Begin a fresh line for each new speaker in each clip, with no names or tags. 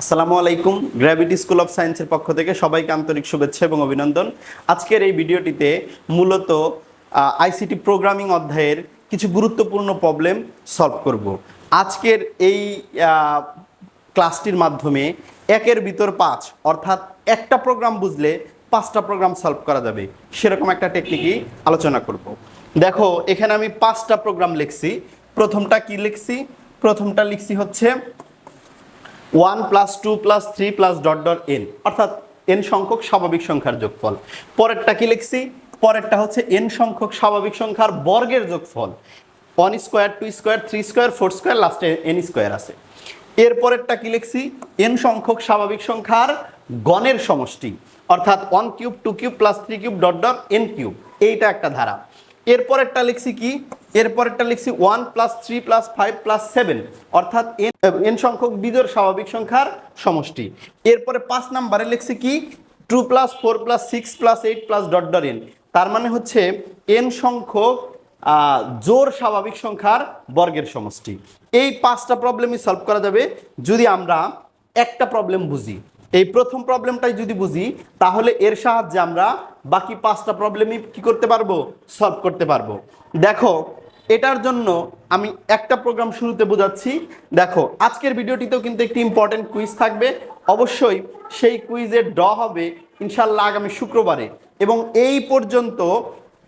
আসসালামু আলাইকুম gravity school of সায়েন্সের পক্ষ থেকে সবাইকে আন্তরিক শুভেচ্ছা এবং অভিনন্দন। আজকের এই ভিডিওটিতে মূলত আইসিটি প্রোগ্রামিং অধ্যায়ের কিছু গুরুত্বপূর্ণ প্রবলেম সলভ করব। আজকের এই ক্লাসটির মাধ্যমে একের ভিতর পাঁচ, অর্থাৎ একটা প্রোগ্রাম বুঝলে পাঁচটা প্রোগ্রাম সলভ করা যাবে। সেরকম একটা টেকনিকই আলোচনা করব। দেখো, এখানে আমি পাঁচটা প্রোগ্রাম লিখছি। প্রথমটা কি লিখছি? প্রথমটা লিখছি হচ্ছে one plus two plus three plus dot dot N. অর্থাৎ এন সংখ্যক স্বাভাবিক সংখ্যার যোগফল। পরেরটা কি লিখছি? পরেরটা হচ্ছে এন সংখ্যক স্বাভাবিক সংখ্যার বর্গের যোগফল। One square, two square, three square, four square, লাস্টে এন স্কোয়ার আছে। এর পরেরটা কি লিখছি? এন সংখ্যক স্বাভাবিক সংখ্যার গণের সমষ্টি। অর্থাৎ one cube, two cube, plus three cube, dot dot, N cube. এইটা একটা ধারা। এরপরেরটা লিখছি কি? এরপরেরটা লিখছি one plus three plus five plus seven অর্থাৎ এন এন সংখ্যক বিজোড় স্বাভাবিক সংখ্যার সমষ্টি। এরপরে পাঁচ নাম্বারে লিখছি কি? Two plus four plus six plus eight plus dot dot N তার মানে হচ্ছে এন সংখ্যক জোর স্বাভাবিক সংখ্যার বর্গের সমষ্টি। এই পাঁচটা প্রবলেমই সলভ করা যাবে যদি আমরা একটা প্রবলেম বুঝি। এই প্রথম প্রবলেমটাই যদি বুঝি, তাহলে এর সাহায্যে আমরা বাকি পাঁচটা প্রবলেমই কি করতে পারব? সলভ করতে পারব। দেখো এটার জন্য আমি একটা প্রোগ্রাম শুরুতে বোঝাচ্ছি। দেখো, আজকের ভিডিওটিতেও কিন্তু একটি ইম্পর্টেন্ট কুইজ থাকবে। অবশ্যই সেই কুইজের ড হবে ইনশাল্লাহ আগামী শুক্রবারে। এবং এই পর্যন্ত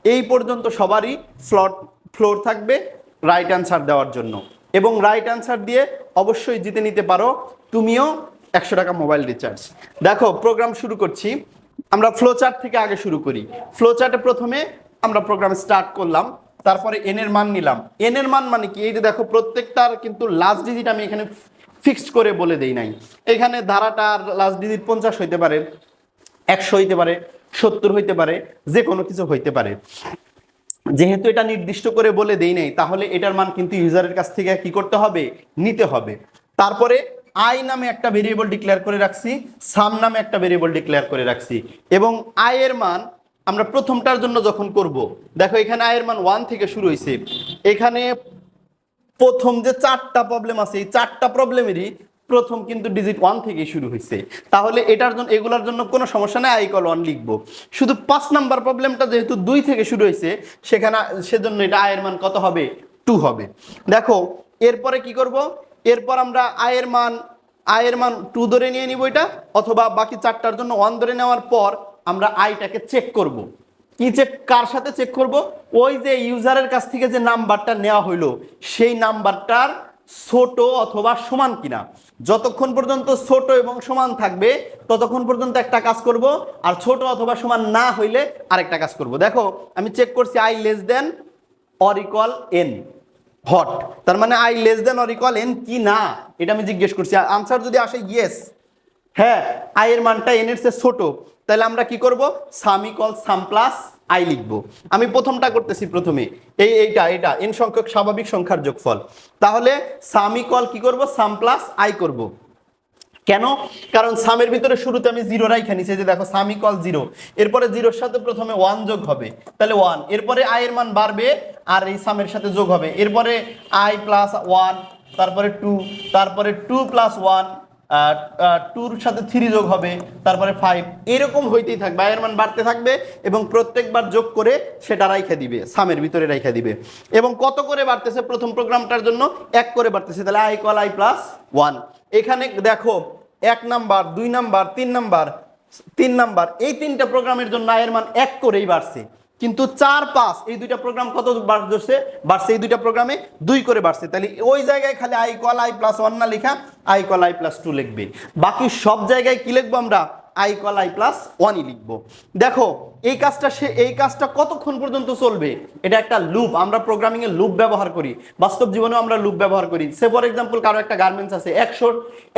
এই পর্যন্ত সবারই ফ্লট ফ্লোর থাকবে রাইট অ্যান্সার দেওয়ার জন্য। এবং রাইট অ্যান্সার দিয়ে অবশ্যই জিতে নিতে পারো। তুমিও একশো টাকা মোবাইল রিচার্জ দেখো প্রোগ্রাম শুরু করছি। আমরা ফ্লোচার্ট থেকে আগে শুরু করি। ফ্লোচার্টে প্রথমে আমরা প্রোগ্রাম স্টার্ট করলাম। তারপরে এন এর মান নিলাম। এন এর মান মানে কি? এই যে দেখো, প্রত্যেকটার কিন্তু লাস্ট ডিজিট আমি এখানে ফিক্সড করে বলে দেই নাই। এখানে ধারাটার লাস্ট ডিজিট পঞ্চাশ হইতে পারে, একশো হইতে পারে, সত্তর হইতে পারে যে কোনো কিছু হইতে পারে। যেহেতু এটা নির্দিষ্ট করে বলে দেই নাই, তাহলে এটার মান কিন্তু ইউজারের কাছ থেকে কি করতে হবে? নিতে হবে। তারপরে আই নামে একটা ভেরিয়েবল ডিক্লেয়ার করে রাখছি সাম নামে একটা ভেরিয়েবল ডিক্লেয়ার করে রাখছি। এবং আই এর মান আমরা প্রথমটার জন্য যখন করব, দেখো এখানে আয়ের মান ওয়ান থেকে শুরু হয়েছে। এখানে প্রথম যে চারটা প্রবলেম আছে, এই চারটা প্রবলেমেরই প্রথম কিন্তু ডিজিট ওয়ান থেকে শুরু হয়েছে। তাহলে এটার জন্য এগুলোর জন্য কোনো সমস্যা নেই আইকল ওয়ান লিখব। শুধু পাঁচ নাম্বার প্রবলেমটা যেহেতু দুই থেকে শুরু হয়েছে, সেখানে সেজন্য এটা আয়ের মান কত হবে? টু হবে। দেখো, এরপরে কি করব? এরপর আমরা আয়ের মান আয়ের মান টু ধরে নিয়ে নিব এটা, অথবা বাকি চারটার জন্য ওয়ান ধরে নেওয়ার পর আমরা আইটাকে চেক করব। কি চেক কার সাথে চেক করব? ওই যে ইউজারের কাছ থেকে যে নাম্বারটা নেওয়া হইল, সেই নাম্বারটার ছোট অথবা সমান কিনা। যতক্ষণ পর্যন্ত ছোট এবং সমান থাকবে, ততক্ষণ পর্যন্ত একটা কাজ করব, আর ছোট অথবা সমান না হইলে আরেকটা কাজ করব। দেখো, আমি চেক করছি I less than or equal N hot. তার মানে I less than or equal N কি না? এটা আমি জিজ্ঞেস করছি। আনসার যদি আসে ইয়েস হ্যাঁ আই এর মানটা এন এর চেয়ে ছোট। তাহলে আমরা কি করব? Sum equal sum plus I লিখব। আমি প্রথমটা করতেছি প্রথমে। এই, এইটা এটা এন সংখ্যক স্বাভাবিক সংখ্যার যোগফল। তাহলে সাম ইকল কি করব? সাম প্লাস আই করব। কেন? কারণ সামের ভিতরে শুরুতে আমি জিরো রাইখা এই যে দেখো সাম ইকল জিরো এরপরে জিরোর সাথে প্রথমে ওয়ান যোগ হবে। তাহলে ওয়ান এরপরে আই এর মান বাড়বে আর এই সামের সাথে যোগ হবে। এরপরে আই প্লাস ওয়ান তারপরে টু তারপরে টু প্লাস ওয়ান টুর সাথে থ্রি যোগ হবে, তারপরে ফাইভ এরকম হইতেই থাকবে, আয়ের মান বাড়তে থাকবে এবং প্রত্যেকবার যোগ করে সেটা রাইখা দিবে সামের ভিতরে রাইখা দিবে। এবং কত করে বাড়তেছে প্রথম প্রোগ্রামটার জন্য? এক করে বাড়তেছে, তাহলে I equal I plus one এখানে দেখো, এক নাম্বার, দুই নাম্বার, তিন নাম্বার তিন নাম্বার, এই তিনটা প্রোগ্রামের জন্য আয়ের মান এক করেই বাড়ছে। কিন্তু চার পাঁচ, এই দুইটা প্রোগ্রাম কত বাড়ছে? বাড়ছে এই দুইটা প্রোগ্রামে দুই করে বাড়ছে। তাহলে ওই জায়গায় খালি I call I plus one না লেখা I call I plus two লিখবে। বাকি সব জায়গায় কি লিখব আমরা? আই কল আই প্লাস ওয়ানই লিখব। দেখো, এই কাজটা সে, এই কাজটা কতক্ষণ পর্যন্ত চলবে? এটা একটা লুপ আমরা প্রোগ্রামিং এ লুপ ব্যবহার করি। বাস্তব জীবনেও আমরা লুপ ব্যবহার করি। সে ফর এক্সাম্পল কারও একটা গার্মেন্টস আছে, একশো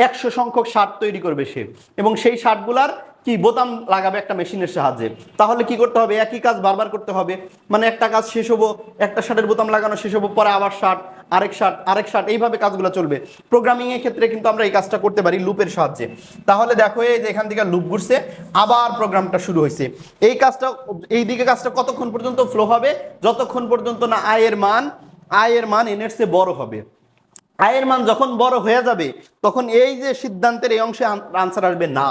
একশো সংখ্যক শার্ট তৈরি করবে সে। এবং সেই শার্টগুলার কি বোতাম লাগাবে একটা মেশিনের সাহায্যে? তাহলে কি করতে হবে? একই কাজ বারবার করতে হবে। মানে একটা কাজ শেষ হব, একটা শার্টের বোতাম লাগানো শেষ হব, পরে আবার শার্ট, আরেক শার্ট আরেক শার্ট, এইভাবে কাজগুলো চলবে। প্রোগ্রামিং এর ক্ষেত্রে কিন্তু আমরা এই কাজটা করতে পারি লুপের সাহায্যে। তাহলে দেখো, এই যে এখান থেকে লুপ ঘুরছে, আবার প্রোগ্রামটা শুরু হয়েছে। এই কাজটা, এই দিকে কাজটা কতক্ষণ পর্যন্ত ফ্লো হবে? যতক্ষণ পর্যন্ত না আয়ের মান আয়ের মান এনের চেয়ে বড় হবে। আয়ের মান যখন বড় হয়ে যাবে, তখন এই যে সিদ্ধান্তের এই অংশে আনসার আসবে না।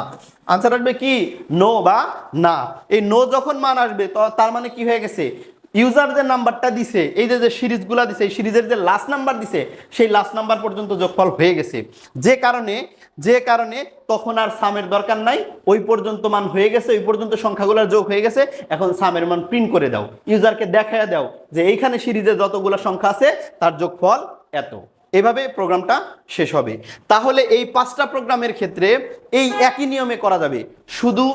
আনসার আসবে কি? নো বা না। এই নো যখন মান আসবে তার মানে কি হয়ে গেছে? ইউজার যে নাম্বারটা দিছে, এই যে যে সিরিজগুলো দিছে, এই সিরিজের যে লাস্ট নাম্বার দিছে, সেই লাস্ট নাম্বার পর্যন্ত যোগফল হয়ে গেছে। যে কারণে যে কারণে তখন আর সামের দরকার নাই। ওই পর্যন্ত মান হয়ে গেছে, ওই পর্যন্ত সংখ্যাগুলোর যোগ হয়ে গেছে। এখন সামের মান প্রিন্ট করে দাও। ইউজারকে দেখায় দাও যে এইখানে সিরিজে যতগুলো সংখ্যা আছে, তার যোগফল এত। এভাবে প্রোগ্রামটা শেষ হবে। তাহলে এই পাঁচটা প্রোগ্রামের ক্ষেত্রে এই একই নিয়মে করা যাবে। শুধু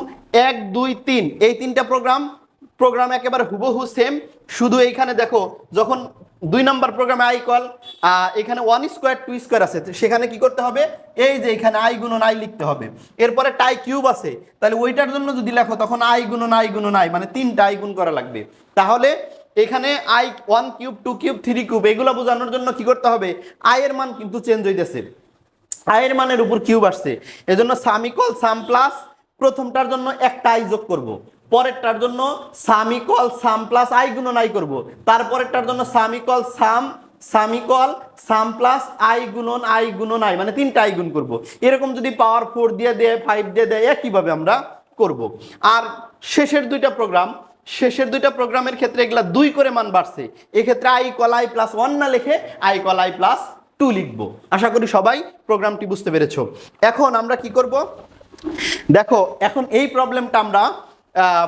এক, দুই, তিন, এই তিনটা প্রোগ্রাম প্রোগ্রাম একেবারে হুবহু সেম শুধু এইখানে দেখো, যখন দুই নম্বর প্রোগ্রামে আই কল এখানে ওয়ান স্কোয়ার টু স্কোয়ার আছে। সেখানে কি করতে হবে? এই যে এখানে আই গুণন আই লিখতে হবে। এরপরে টাই কিউব আছে। তাহলে ওইটার জন্য যদি লেখো, তখন আই গুণন আই গুণন আই মানে তিনটা আই গুণ করা লাগবে। তাহলে এখানে I one cube two cube three cube এগুলো বোঝানোর জন্য কি করতে হবে? আয়ের মান কিন্তু চেঞ্জ হইতেছে। আয়ের মানের উপর কিউব আসছে। এজন্য সামিকল সাম প্লাস প্রথমটার জন্য একটা আই যোগ করব। পরেরটার জন্য sum equal sum plus I গুণন আই করব। তারপরেরটার জন্য sum equal sum sum equal sum plus I গুণন আই গুণন আই মানে তিনটা আই গুণ করব। এরকম যদি পাওয়ার ফোর দিয়ে দেয় ফাইভ দিয়ে দেয়, একইভাবে আমরা করব। আর শেষের দুইটা প্রোগ্রাম শেষের দুইটা প্রোগ্রামের ক্ষেত্রে এগুলা দুই করে মান বাড়ছে। এক্ষেত্রে I equal I plus one না লিখে I equal I plus two লিখব। আশা করি সবাই প্রোগ্রামটি বুঝতে পেরেছ। এখন আমরা কি করব? দেখো, এখন এই প্রবলেমটা আমরা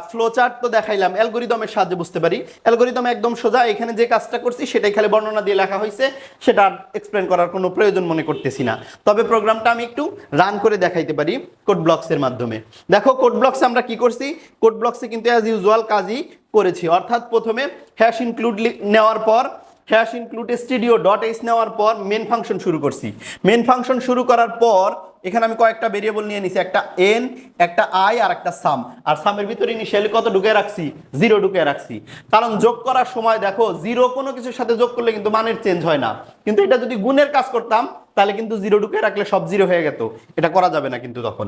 ফ্লোচার্ট তো দেখাইলাম অ্যালগোরিদমের সাহায্যে বুঝতে পারি। অ্যালগোরিদম একদম সোজা, এখানে যে কাজটা করছি সেটাই খালি বর্ণনা দিয়ে লেখা হয়েছে সেটা এক্সপ্লেন করার কোনো প্রয়োজন মনে করতেছি না। তবে প্রোগ্রামটা আমি একটু রান করে দেখাইতে পারি কোড ব্লকসের মাধ্যমে। দেখো কোড ব্লকসে আমরা কি করছি? কোড ব্লকসে কিন্তু অ্যাজ ইউজুয়াল কাজই করেছি। অর্থাৎ প্রথমে হ্যাশ ইনক্লুড নেওয়ার পর হ্যাশ ইনক্লুড স্টুডিও ডট নেওয়ার পর মেন ফাংশন শুরু করছি। মেন ফাংশন শুরু করার পর এখানে আমি কয়েকটা ভেরিয়েবল নিয়ে নিছি, একটা এন একটা আই আর একটা সাম আর সামের ভিতরে ইনিশিয়ালি কত ঢুকে রাখছি? জিরো ঢুকে রাখছি। কারণ যোগ করার সময় দেখো জিরো কোনো কিছুর সাথে যোগ করলে কিন্তু মানের চেঞ্জ হয় না। কিন্তু এটা যদি গুণের কাজ করতাম, তাহলে কিন্তু জিরো ঢুকে রাখলে সব জিরো হয়ে যেত এটা করা যাবে না কিন্তু তখন।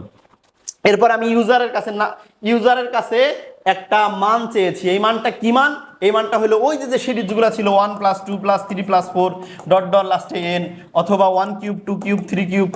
এরপর আমি ইউজারের কাছে না ইউজারের কাছে একটা মান চেয়েছি। এই মানটা কি মান? এই মানটা হলো ওই যে যে সিরিজগুলো ছিল one plus two plus three plus four dot dot লাস্টে এন অথবা one cube two cube three cube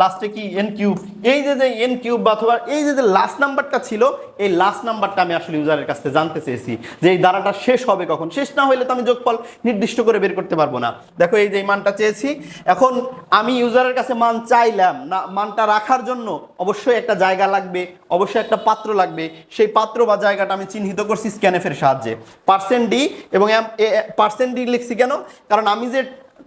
লাস্টে কি এন কিউব এই যে যে এন কিউব অথবা এই যে যে লাস্ট নাম্বারটা ছিল, এই লাস্ট নাম্বারটা আমি আসলে ইউজারের কাছ থেকে জানতে চেয়েছি যে এই দ্বারাটা শেষ হবে কখন। শেষ না হলে তো আমি যোগফল নির্দিষ্ট করে বের করতে পারব না। দেখো এই যে এই মানটা চেয়েছি। এখন আমি ইউজারের কাছে মান চাইলাম, না, মানটা রাখার জন্য অবশ্যই একটা জায়গা লাগবে অবশ্যই একটা পাত্র লাগবে। সেই পাত্র বা জায়গাটা আমি চিহ্নিত করছি স্ক্যানএফের সাহায্যে। পার্সেন্ট ডি এবং পার্সেন্ট ডি লিখছি কেন? কারণ আমি যে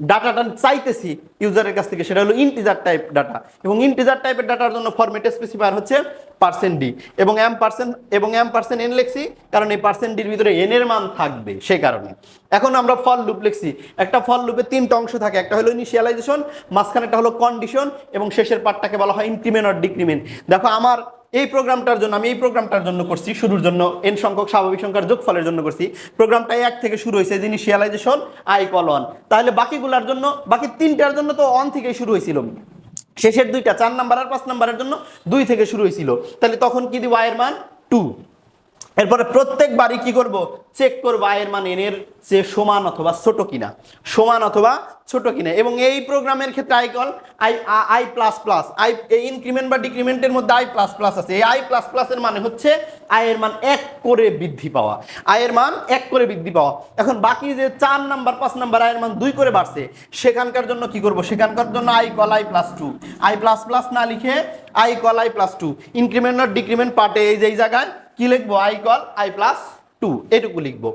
ডাটাটা চাইতেছি ইউজারের কাছ থেকে, সেটা হলো ইন্টিজার টাইপ ডাটা এবং ইন্টিজার টাইপের ডাটার জন্য ফরম্যাট স্পেসিফায়ার হচ্ছে পার্সেন্ট ডি। এবং এম পার্সেন্ট এবং এম পার্সেন্ট এন লিখছি, কারণ এই পার্সেন্ট ডির ভিতরে এন এর মান থাকবে সেই কারণে। এখন আমরা ফল লুপ লিখছি। একটা ফল লুপে তিনটা অংশ থাকে। একটা হলো ইনিশিয়ালাইজেশন মাঝখানেটা হলো কন্ডিশন এবং শেষের পার্টটাকে বলা হয় ইনক্রিমেন্ট অর ডিক্রিমেন্ট দেখো, আমার এই প্রোগ্রামটার জন্য, আমি এই প্রোগ্রামটার জন্য করছি, শুরুর জন্য এন সংখ্যক, স্বাভাবিক সংখ্যার যোগফলের জন্য করছি। প্রোগ্রামটা এক থেকে শুরু হয়েছে ইনিশিয়ালাইজেশন আই কল অন তাহলে বাকিগুলার জন্য, বাকি তিনটার জন্য তো অন থেকেই শুরু হয়েছিল। শেষের দুইটা, চার নাম্বার আর পাঁচ নাম্বারের জন্য দুই থেকে শুরু হয়েছিল। তাহলে তখন কি দিব আয়ের মান? টু এরপরে প্রত্যেকবারই কি করব? চেক করব আয়ের মান এন এর যে সমান অথবা ছোট কিনা। সমান অথবা ছোট কিনা। এবং এই প্রোগ্রামের ক্ষেত্রে i equal i i plus plus i increment বা ডিক্রিমেন্টের মধ্যে আই প্লাস প্লাস আছে। এই আই প্লাস প্লাসের মানে হচ্ছে আয়ের মান এক করে বৃদ্ধি পাওয়া। আয়ের মান এক করে বৃদ্ধি পাওয়া। এখন বাকি যে চার নাম্বার, পাঁচ নাম্বার আয়ের মান দুই করে বাড়ছে, সেখানকার জন্য কি করব? সেখানকার জন্য i equal i plus two i plus plus না লিখে i equal i plus two increment R decrement পার্টে এই যে এই জায়গায় কি লিখব? I equal i plus two, এটুকু লিখব।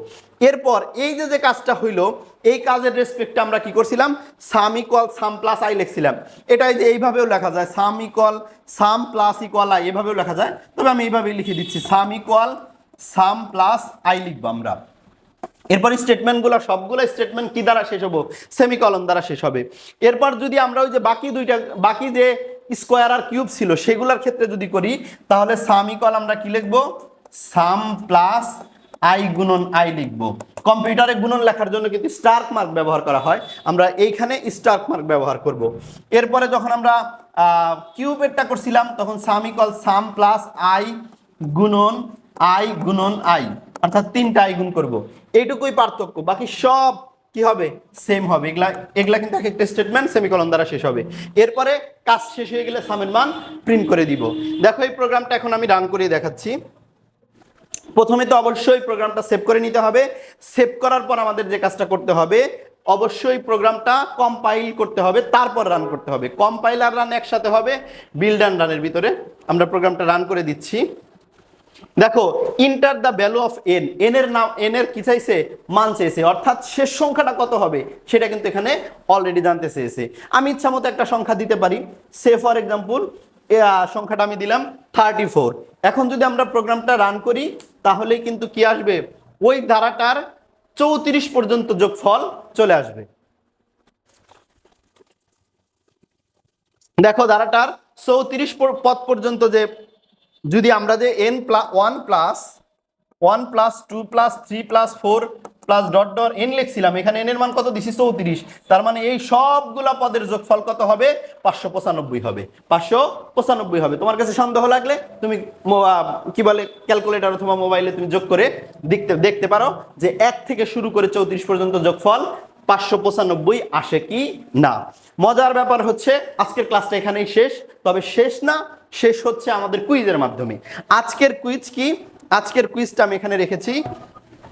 এরপর এই যে যে কাজটা হইল, এই কাজের রেসপেক্টে আমরা কি করছিলাম? Sum equal sum plus i লিখছিলাম। এটাই যে এইভাবেও লেখা যায়, sum equal sum plus equal i, এভাবেও লেখা যায়। তবে আমি এইভাবেই লিখে দিচ্ছি, sum equal sum plus i লিখব আমরা। এরপর স্টেটমেন্টগুলো, সবগুলো স্টেটমেন্ট কি দ্বারা শেষ হব? সেমিকলন দ্বারা শেষ হবে। এরপর যদি আমরা ওই যে বাকি দুইটা, বাকি যে স্কোয়ার আর কিউব ছিল, সেগুলোর ক্ষেত্রে যদি করি, তাহলে সামিকল আমরা কি লিখব? সাম প্লাস আই গুণন আই লিখব। কম্পিউটারে গুণন লেখার জন্য কিন্তু স্টার্ক মার্ক ব্যবহার করা হয়। আমরা এইখানে স্টার্ক মার্ক ব্যবহার করব। এরপরে যখন আমরা কিউবেরটা করছিলাম, তখন sum sum equal sum plus i গুণন আই গুণন আই, অর্থাৎ তিনটা আই গুণ করব। এইটুকুই পার্থক্য, বাকি সব কি হবে? সেম হবে। এগুলা এগুলা কিন্তু এক একটা স্টেটমেন্ট সেমিকলন দ্বারা শেষ হবে। এরপরে কাজ শেষ হয়ে গেলে সামের মান প্রিন্ট করে দিব। দেখো এই প্রোগ্রামটা এখন আমি রান করে দেখাচ্ছি। প্রথমে তো অবশ্যই প্রোগ্রামটা সেভ করে নিতে হবে। সেভ করার পর আমাদের যে কাজটা করতে হবে, অবশ্যই প্রোগ্রামটা কম্পাইল করতে হবে, তারপর রান করতে হবে। কম্পাইল আর রান একসাথে হবে বিল্ড অ্যান্ড রানের ভিতরে। আমরা প্রোগ্রামটা রান করে দিচ্ছি। দেখো enter the value of n n এর নাম এন এর কি চাইছে? মান চেয়েছে অর্থাৎ শেষ সংখ্যাটা কত হবে? সেটা কিন্তু এখানে অলরেডি জানতে চেয়েছে। আমি ইচ্ছা মতো একটা সংখ্যা দিতে পারি। সে ফর এক্সাম্পল সংখ্যাটা আমি দিলাম থার্টি ফোর এখন যদি আমরা প্রোগ্রামটা রান করি তাহলেই কিন্তু কি আসবে? ওই ধারাটার চৌত্রিশ পর্যন্ত যোগফল চলে আসবে। দেখো ধারাটার চৌত্রিশ পথ পর্যন্ত যে, যদি আমরা যে n plus one plus one plus two plus three plus four plus dot dot n লিখছিলাম, এখানে এন এর মান কত? দিছি চৌত্রিশ। তার মানে এই সবগুলা পদের যোগফল কত হবে? পাঁচশো পঁচানব্বই হবে। পাঁচশো পঁচানব্বই হবে। তোমার কাছে সন্দেহ লাগলে তুমি কি বলে ক্যালকুলেটর অথবা মোবাইলে তুমি যোগ করে দেখতে দেখতে পারো যে এক থেকে শুরু করে চৌত্রিশ পর্যন্ত যোগফল পাঁচশো পঁচানব্বই আসে কি না। মজার ব্যাপার হচ্ছে, আজকের ক্লাসটা এখানেই শেষ। তবে শেষ না, শেষ হচ্ছে আমাদের কুইজের মাধ্যমে। আজকের কুইজ কি? আজকের কুইজটা আমি এখানে রেখেছি।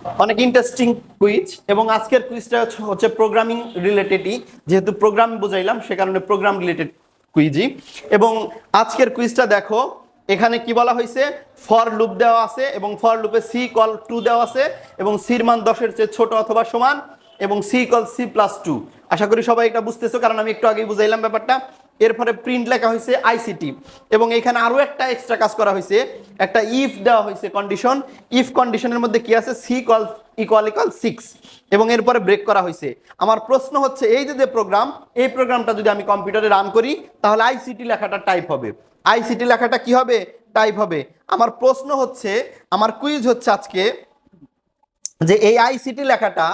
অনেক ইন্টারেস্টিং কুইজ এবং আজকের কুইজটা হচ্ছে- প্রোগ্রামিং রিলেটেডই যেহেতু প্রোগ্রাম বুঝাইলাম, সে কারণে প্রোগ্রাম রিলেটেড কুইজই এবং আজকের কুইজটা দেখো, এখানে কি বলা হয়েছে? ফর লুপ দেওয়া আছে এবং ফর লুপে সি কল টু দেওয়া আছে এবং সির মান দশের চেয়ে ছোট অথবা সমান এবং c equal c plus two আশা করি সবাই এটা বুঝতেছো, কারণ আমি একটু আগেই বুঝাইলাম ব্যাপারটা। এরপরে প্রিন্ট লেখা হয়েছে আইসিটি এবং এখানে আরও একটা এক্সট্রা কাজ করা হয়েছে। একটা ইফ দেওয়া হয়েছে কন্ডিশন ইফ কন্ডিশনের মধ্যে কি আছে? C equal equal equal six এবং এরপরে ব্রেক করা হয়েছে। আমার প্রশ্ন হচ্ছে, এই যে যে প্রোগ্রাম এই প্রোগ্রামটা যদি আমি কম্পিউটারে রান করি, তাহলে আইসিটি লেখাটা টাইপ হবে। আইসিটি লেখাটা কি হবে? টাইপ হবে। আমার প্রশ্ন হচ্ছে, আমার কুইজ হচ্ছে আজকে যে এই আইসিটি লেখাটা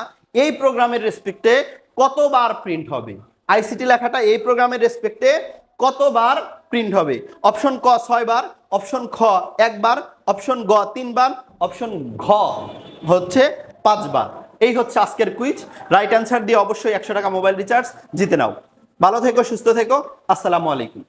এই প্রোগ্রামের রেসপেক্টে কতবার প্রিন্ট হবে? আইসিটি লেখাটা এই প্রোগ্রামের রেসপেক্টে কতবার প্রিন্ট হবে? অপশন ক ছয়বার অপশন খ একবার অপশন গ তিনবার অপশন ঘ হচ্ছে পাঁচবার। এই হচ্ছে আজকের কুইজ রাইট অ্যান্সার দিয়ে অবশ্যই একশো টাকা মোবাইল রিচার্জ জিতে নাও। ভালো থেকো, সুস্থ থেকো। আসসালামু আলাইকুম।